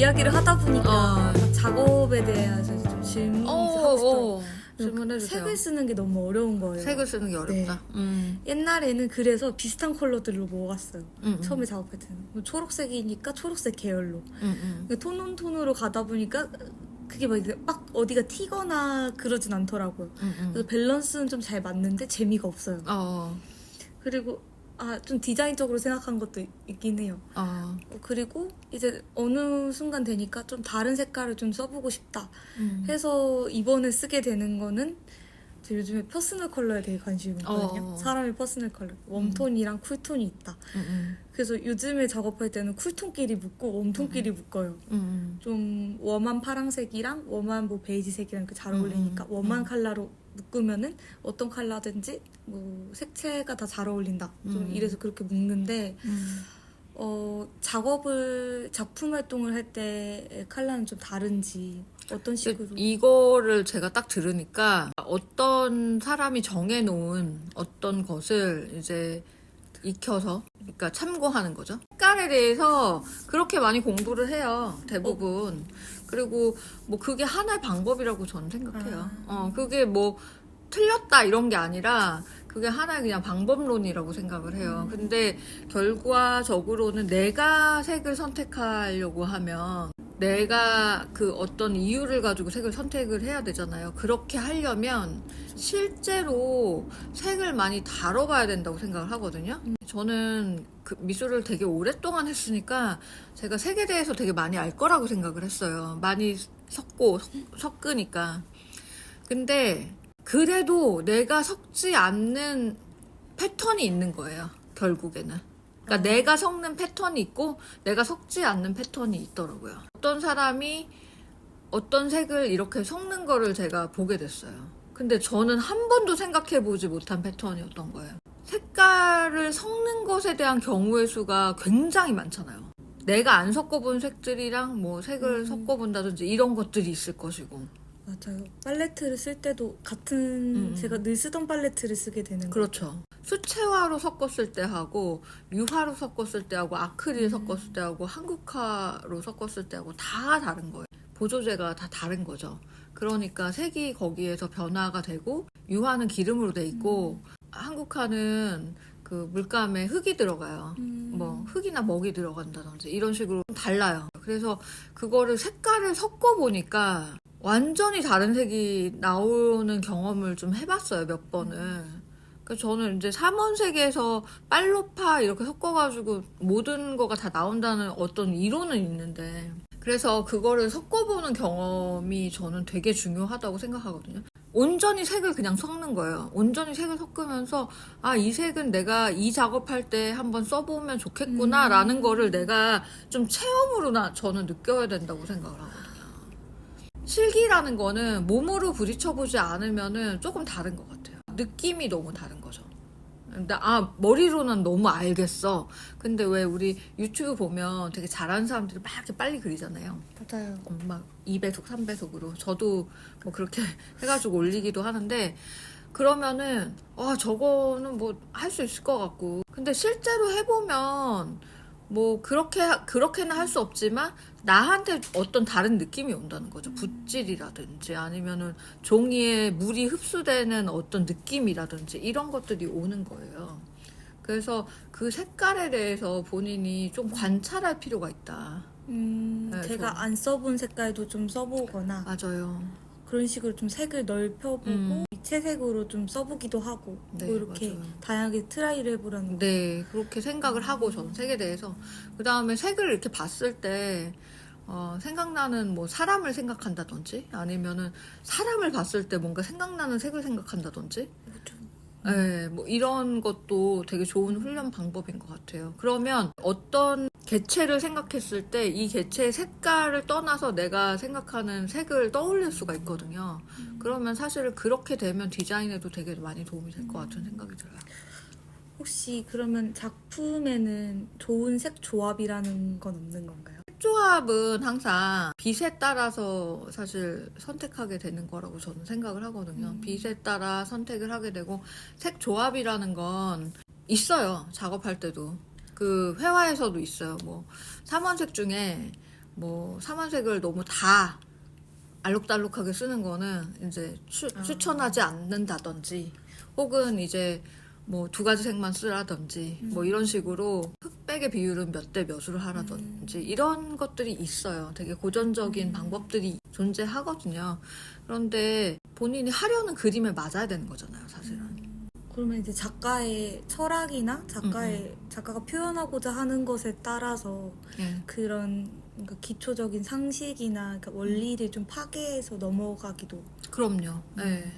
이야기를 하다 보니까 어. 작업에 대해서 좀 질문이 어, 하고 싶어요. 어. 질문해주세요. 색을 쓰는 게 너무 어려운 거예요. 색을 쓰는 게 어렵다. 음. 옛날에는 그래서 비슷한 컬러들로 모았어요. 음, 음. 처음에 작업할 때는 뭐 초록색이니까 초록색 계열로 음, 음. 톤온 톤으로 가다 보니까 그게 막, 막 어디가 튀거나 그러진 않더라고요. 음, 음. 그래서 밸런스는 좀 잘 맞는데 재미가 없어요. 어, 그리고 아 좀 디자인적으로 생각한 것도 있긴 해요. 어. 어, 그리고 이제 어느 순간 되니까 좀 다른 색깔을 좀 써보고 싶다 음. 해서 이번에 쓰게 되는 거는 저 요즘에 퍼스널 컬러에 되게 관심이 많거든요. 어. 사람의 퍼스널 컬러. 웜톤이랑 쿨톤이 있다. 음, 음. 그래서 요즘에 작업할 때는 쿨톤끼리 묶고 웜톤끼리 묶어요. 음, 좀 웜한 파랑색이랑 웜한 뭐 베이지색이랑 이렇게 잘 음, 어울리니까 음, 웜한 음. 컬러로 묶으면은 어떤 컬러든지 뭐 색채가 다 잘 어울린다. 좀 음. 이래서 그렇게 묶는데 음. 어 작업을 작품 활동을 할때 컬러는 좀 다른지 어떤 식으로 이거를 제가 딱 들으니까 어떤 사람이 정해놓은 어떤 것을 이제 익혀서 그러니까 참고하는 거죠. 대해서 그렇게 많이 공부를 해요. 대부분. 그리고 뭐 그게 하나의 방법이라고 저는 생각해요. 어, 그게 뭐 틀렸다 이런 게 아니라 그게 하나의 그냥 방법론이라고 생각을 해요. 근데 결과적으로는 내가 색을 선택하려고 하면 내가 그 어떤 이유를 가지고 색을 선택을 해야 되잖아요. 그렇게 하려면 실제로 색을 많이 다뤄봐야 된다고 생각을 하거든요. 저는 그 미술을 되게 오랫동안 했으니까 제가 색에 대해서 되게 많이 알 거라고 생각을 했어요. 많이 섞고 섞- 섞으니까. 근데 그래도 내가 섞지 않는 패턴이 있는 거예요. 결국에는. 그러니까 어. 내가 섞는 패턴이 있고 내가 섞지 않는 패턴이 있더라고요. 어떤 사람이 어떤 색을 이렇게 섞는 거를 제가 보게 됐어요. 근데 저는 한 번도 생각해 보지 못한 패턴이었던 거예요. 색깔을 섞는 것에 대한 경우의 수가 굉장히 많잖아요. 내가 안 섞어본 색들이랑 뭐 색을 음. 섞어본다든지 이런 것들이 있을 것이고. 맞아요. 팔레트를 쓸 때도 같은 음. 제가 늘 쓰던 팔레트를 쓰게 되는 거. 그렇죠. 수채화로 섞었을 때 하고 유화로 섞었을 때 하고 아크릴 음. 섞었을 때 하고 한국화로 섞었을 때 하고 다 다른 거예요. 보조제가 다 다른 거죠. 그러니까 색이 거기에서 변화가 되고 유화는 기름으로 돼 있고 한국화는 그 물감에 흙이 들어가요. 음. 뭐 흙이나 먹이 들어간다든지 이런 식으로 달라요. 그래서 그거를 색깔을 섞어 보니까 완전히 다른 색이 나오는 경험을 좀 해봤어요 몇 번을. 그래서 저는 이제 삼원색에서 빨로파 이렇게 섞어가지고 모든 거가 다 나온다는 어떤 이론은 있는데 그래서 그거를 섞어보는 경험이 저는 되게 중요하다고 생각하거든요. 온전히 색을 그냥 섞는 거예요. 온전히 색을 섞으면서 아, 이 색은 내가 이 작업할 때 한번 써보면 좋겠구나 음. 라는 거를 내가 좀 체험으로 나 저는 느껴야 된다고 생각을 하거든요. 실기라는 거는 몸으로 부딪혀보지 않으면은 조금 다른 것 같아요. 느낌이 너무 다른 거죠. 근데 아 머리로는 너무 알겠어. 근데 왜 우리 유튜브 보면 되게 잘하는 사람들이 막 이렇게 빨리 그리잖아요. 맞아요. 어, 막 2배속, 3배속으로. 저도 뭐 그렇게 해가지고 올리기도 하는데, 그러면은, 와, 저거는 뭐 할 수 있을 것 같고. 근데 실제로 해보면, 뭐, 그렇게, 그렇게는 할 수 없지만, 나한테 어떤 다른 느낌이 온다는 거죠. 붓질이라든지, 아니면은 종이에 물이 흡수되는 어떤 느낌이라든지, 이런 것들이 오는 거예요. 그래서 그 색깔에 대해서 본인이 좀 관찰할 필요가 있다. 음, 네, 제가. 안 써본 색깔도 좀 써보거나 맞아요. 그런 식으로 좀 색을 넓혀보고 음. 입체색으로 좀 써보기도 하고 네, 뭐 이렇게 맞아요. 다양하게 트라이를 해보라는 거. 네, 그렇게 생각을 하고 저는 색에 대해서 그 다음에 색을 이렇게 봤을 때 어, 생각나는 뭐 사람을 생각한다든지 아니면은 사람을 봤을 때 뭔가 생각나는 색을 생각한다든지 네, 뭐 이런 것도 되게 좋은 훈련 방법인 것 같아요. 그러면 어떤 개체를 생각했을 때 이 개체의 색깔을 떠나서 내가 생각하는 색을 떠올릴 수가 있거든요. 그러면 사실 그렇게 되면 디자인에도 되게 많이 도움이 될 것 같은 생각이 들어요. 혹시 그러면 작품에는 좋은 색 조합이라는 건 없는 건가요? 조합은 항상 빛에 따라서 사실 선택하게 되는 거라고 저는 생각을 하거든요. 음. 빛에 따라 선택을 하게 되고 색 조합이라는 건 있어요. 작업할 때도 그 회화에서도 있어요. 뭐 삼원색 중에 뭐 사만색을 너무 다 알록달록하게 쓰는 거는 이제 추, 아. 추천하지 않는다든지 혹은 이제 뭐 두 가지 색만 쓰라든지 뭐 이런 식으로 흑백의 비율은 몇 대 몇으로 하라든지 이런 것들이 있어요. 되게 고전적인 방법들이 존재하거든요. 그런데 본인이 하려는 그림에 맞아야 되는 거잖아요, 사실은. 그러면 이제 작가의 철학이나 작가의 작가가 표현하고자 하는 것에 따라서 예. 그런 그러니까 기초적인 상식이나 그러니까 원리를 좀 파괴해서 넘어가기도 그럼요. 네.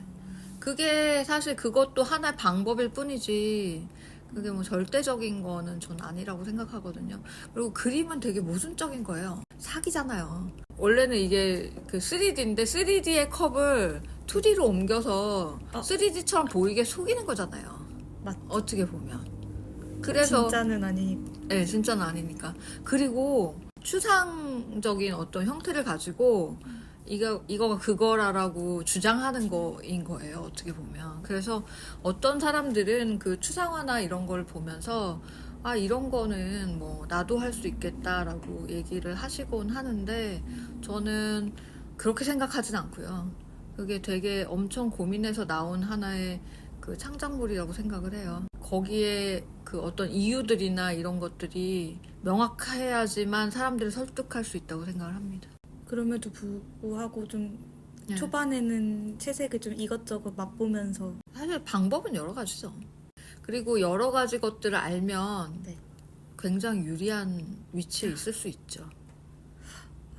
그게 사실 그것도 하나의 방법일 뿐이지. 그게 뭐 절대적인 거는 전 아니라고 생각하거든요. 그리고 그림은 되게 모순적인 거예요. 사기잖아요. 원래는 이게 그 3D인데 3D의 컵을 2D로 옮겨서 어. 3D처럼 보이게 속이는 거잖아요. 맞. 어떻게 보면. 그래서 진짜는 아니 네, 진짜는 아니니까. 그리고 추상적인 어떤 형태를 가지고 이거 이거가 그거라라고 주장하는 거인 거예요. 어떻게 보면. 그래서 어떤 사람들은 그 추상화나 이런 걸 보면서 아 이런 거는 뭐 나도 할 수 있겠다라고 얘기를 하시곤 하는데 저는 그렇게 생각하진 않고요. 그게 되게 엄청 고민해서 나온 하나의 그 창작물이라고 생각을 해요. 거기에 그 어떤 이유들이나 이런 것들이 명확해야지만 사람들을 설득할 수 있다고 생각을 합니다. 그럼에도 불구하고 좀 네. 초반에는 채색을 좀 이것저것 맛보면서 사실 방법은 여러 가지죠. 그리고 여러 가지 것들을 알면 네. 굉장히 유리한 위치에 있을 수 있죠.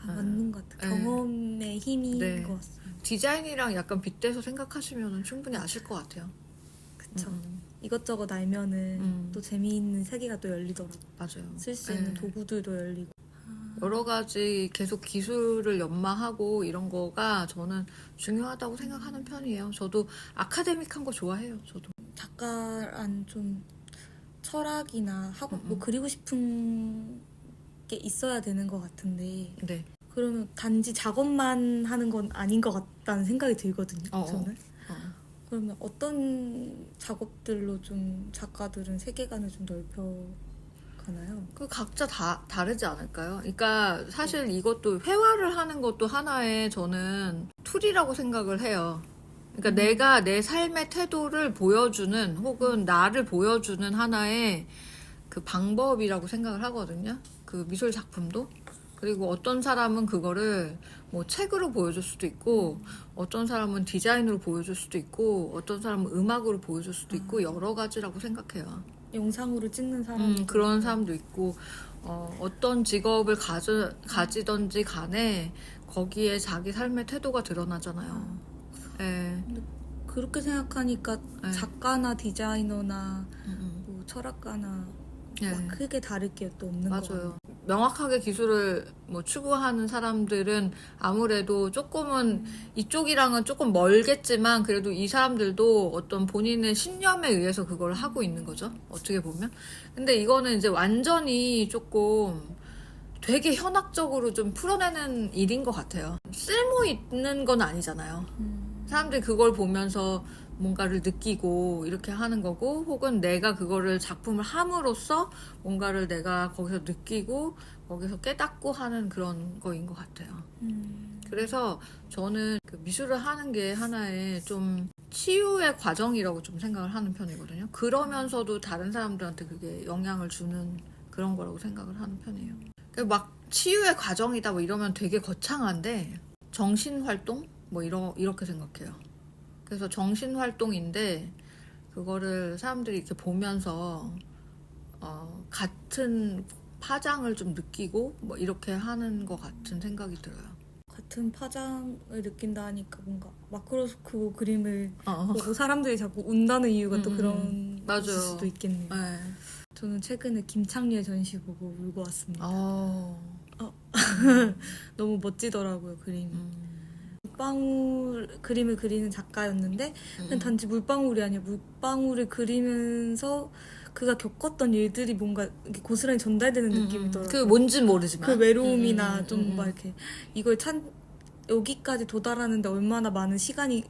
아, 음. 맞는 것 같아요. 네. 경험의 힘인 네. 것 같습니다. 디자인이랑 약간 빗대서 생각하시면 충분히 아실 것 같아요. 그쵸. 음, 이것저것 알면은 음. 또 재미있는 세계가 또 열리더라고요. 맞아요. 쓸 수 있는 네. 도구들도 열리고. 여러 가지 계속 기술을 연마하고 이런 거가 저는 중요하다고 생각하는 편이에요. 저도 아카데믹한 거 좋아해요. 저도. 작가란 좀 철학이나 하고 음, 뭐 음. 그리고 싶은 게 있어야 되는 것 같은데 네. 그러면 단지 작업만 하는 건 아닌 것 같다는 생각이 들거든요. 어, 어. 저는. 어. 그러면 어떤 작업들로 좀 작가들은 세계관을 좀 넓혀 가나요? 그 각자 다 다르지 않을까요? 그러니까 사실 이것도 회화를 하는 것도 하나의 저는 툴이라고 생각을 해요. 그러니까 내가 내 삶의 태도를 보여주는 혹은 나를 보여주는 하나의 그 방법이라고 생각을 하거든요. 그 미술 작품도. 그리고 어떤 사람은 그거를 뭐 책으로 보여줄 수도 있고, 어떤 사람은 디자인으로 보여줄 수도 있고, 어떤 사람은 음악으로 보여줄 수도 있고, 여러 가지라고 생각해요. 영상으로 찍는 사람 음, 그런 사람도 있고 어, 어떤 직업을 가져, 가지던지 간에 거기에 자기 삶의 태도가 드러나잖아요. 예. 그렇게 생각하니까 네. 작가나 디자이너나 음, 뭐 철학가나 음. 예. 막 크게 다를 게 또 없는 것 같아요. 명확하게 기술을 뭐 추구하는 사람들은 아무래도 조금은 이쪽이랑은 조금 멀겠지만 그래도 이 사람들도 어떤 본인의 신념에 의해서 그걸 하고 있는 거죠. 어떻게 보면. 근데 이거는 이제 완전히 조금 되게 현학적으로 좀 풀어내는 일인 것 같아요. 쓸모 있는 건 아니잖아요. 음. 사람들이 그걸 보면서 뭔가를 느끼고 이렇게 하는 거고 혹은 내가 그거를 작품을 함으로써 뭔가를 내가 거기서 느끼고 거기서 깨닫고 하는 그런 거인 것 같아요. 음. 그래서 저는 그 미술을 하는 게 하나의 좀 치유의 과정이라고 좀 생각을 하는 편이거든요. 그러면서도 다른 사람들한테 그게 영향을 주는 그런 거라고 생각을 하는 편이에요. 그러니까 막 치유의 과정이다 뭐 이러면 되게 거창한데 정신 활동 뭐 이러 이렇게 생각해요. 그래서 정신 활동인데 그거를 사람들이 이렇게 보면서 어, 같은 파장을 좀 느끼고 뭐 이렇게 하는 것 같은 생각이 들어요. 같은 파장을 느낀다 하니까 뭔가 마크로스코 그림을 어, 어. 보고 사람들이 자꾸 운다는 이유가 또 음, 그런 맞아요. 수도 있겠네요. 네. 저는 최근에 김창리의 전시 보고 울고 왔습니다. 어. 너무 멋지더라고요 그림이. 음. 물방울 그림을 그리는 작가였는데 그냥 단지 물방울이 아니라 물방울을 그리면서 그가 겪었던 일들이 뭔가 고스란히 전달되는 음, 느낌이더라고요. 그 뭔진 모르지만. 그 외로움이나 음, 음, 좀 음, 막 이렇게 이걸 찬 여기까지 도달하는데 얼마나 많은 시간이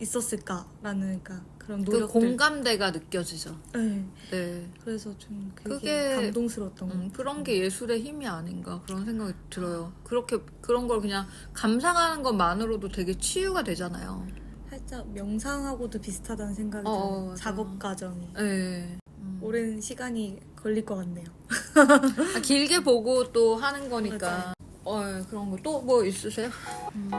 있었을까라는 그러니까 그 그런 그 노력들. 공감대가 느껴지죠. 네. 네. 그래서 좀 그게, 그게- 감동스러웠던 것 음, 같아요. 그런 게 예술의 힘이 아닌가 그런 생각이 들어요. 그렇게 그런 걸 그냥 감상하는 것만으로도 되게 치유가 되잖아요. 살짝 명상하고도 비슷하다는 생각이 어, 들어요. 맞아. 작업 과정이. 네. 음. 오랜 시간이 걸릴 것 같네요. 아, 길게 보고 또 하는 거니까. 맞아요. 어, 그런 거 또 뭐 있으세요? 음,